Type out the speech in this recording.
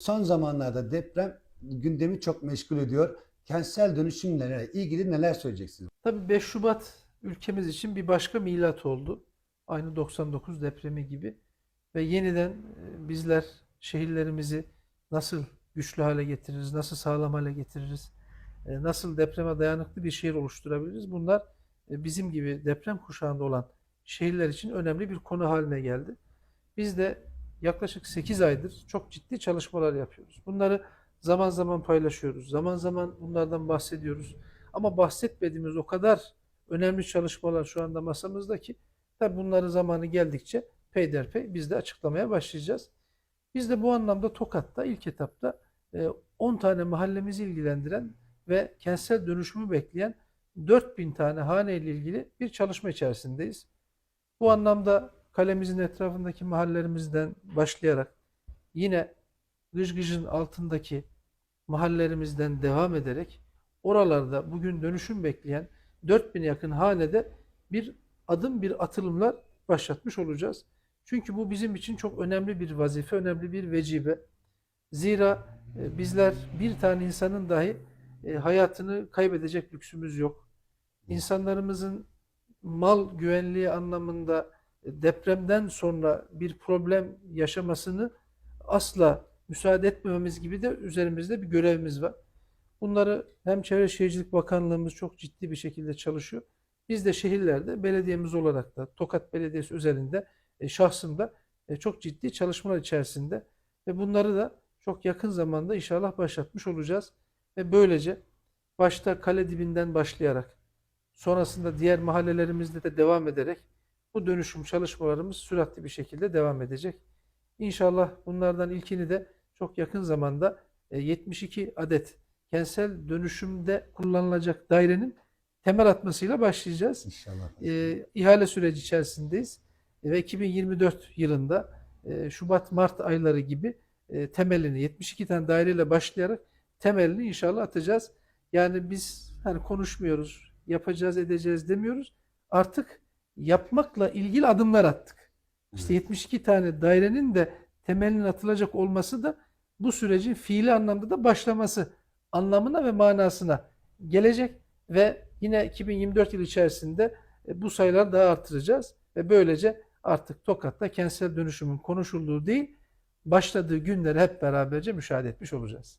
Son zamanlarda deprem gündemi çok meşgul ediyor. Kentsel dönüşümlere ilgili neler söyleyeceksiniz? Tabii 5 Şubat ülkemiz için bir başka milat oldu. Aynı 99 depremi gibi. Ve yeniden e, bizler şehirlerimizi nasıl güçlü hale getiririz, nasıl sağlam hale getiririz, e, nasıl depreme dayanıklı bir şehir oluşturabiliriz? Bunlar e, bizim gibi deprem kuşağında olan şehirler için önemli bir konu haline geldi. Biz de yaklaşık 8 aydır çok ciddi çalışmalar yapıyoruz. Bunları zaman zaman paylaşıyoruz, zaman zaman bunlardan bahsediyoruz. Ama bahsetmediğimiz o kadar önemli çalışmalar şu anda masamızda ki tabi bunları zamanı geldikçe peyderpey biz de açıklamaya başlayacağız. Biz de bu anlamda Tokat'ta ilk etapta e, 10 tane mahallemizi ilgilendiren ve kentsel dönüşümü bekleyen 4000 tane hane ile ilgili bir çalışma içerisindeyiz. Bu anlamda kalemizin etrafındaki mahallelerimizden başlayarak yine Gıcgıc'ın altındaki mahallelerimizden devam ederek oralarda bugün dönüşüm bekleyen 4000'e yakın hanede bir adım bir atılımlar başlatmış olacağız. Çünkü bu bizim için çok önemli bir vazife, önemli bir vecibe. Zira e, bizler bir tane insanın dahi e, hayatını kaybedecek lüksümüz yok. İnsanlarımızın mal güvenliği anlamında depremden sonra bir problem yaşamasını asla müsaade etmememiz gibi de üzerimizde bir görevimiz var. Bunları hem Çevre Şehircilik Bakanlığımız çok ciddi bir şekilde çalışıyor. Biz de şehirlerde belediyemiz olarak da Tokat Belediyesi özelinde e, şahsımda e, çok ciddi çalışmalar içerisinde ve bunları da çok yakın zamanda inşallah başlatmış olacağız. Ve böylece başta kale dibinden başlayarak sonrasında diğer mahallelerimizde de devam ederek bu dönüşüm çalışmalarımız süratli bir şekilde devam edecek. İnşallah bunlardan ilkini de çok yakın zamanda e, 72 adet kentsel dönüşümde kullanılacak dairenin temel atmasıyla başlayacağız. İnşallah. E, ihale süreci içerisindeyiz E, ve 2024 yılında e, Şubat-Mart ayları gibi e, temelini 72 tane daireyle başlayarak temelini inşallah atacağız. Yani biz hani konuşmuyoruz, yapacağız, edeceğiz demiyoruz. Artık yapmakla ilgili adımlar attık. İşte 72 tane dairenin de temelinin atılacak olması da bu sürecin fiili anlamda da başlaması anlamına ve manasına gelecek ve yine 2024 yılı içerisinde e, bu sayıları daha artıracağız ve böylece artık Tokat'ta kentsel dönüşümün konuşulduğu değil başladığı günleri hep beraberce müşahede etmiş olacağız.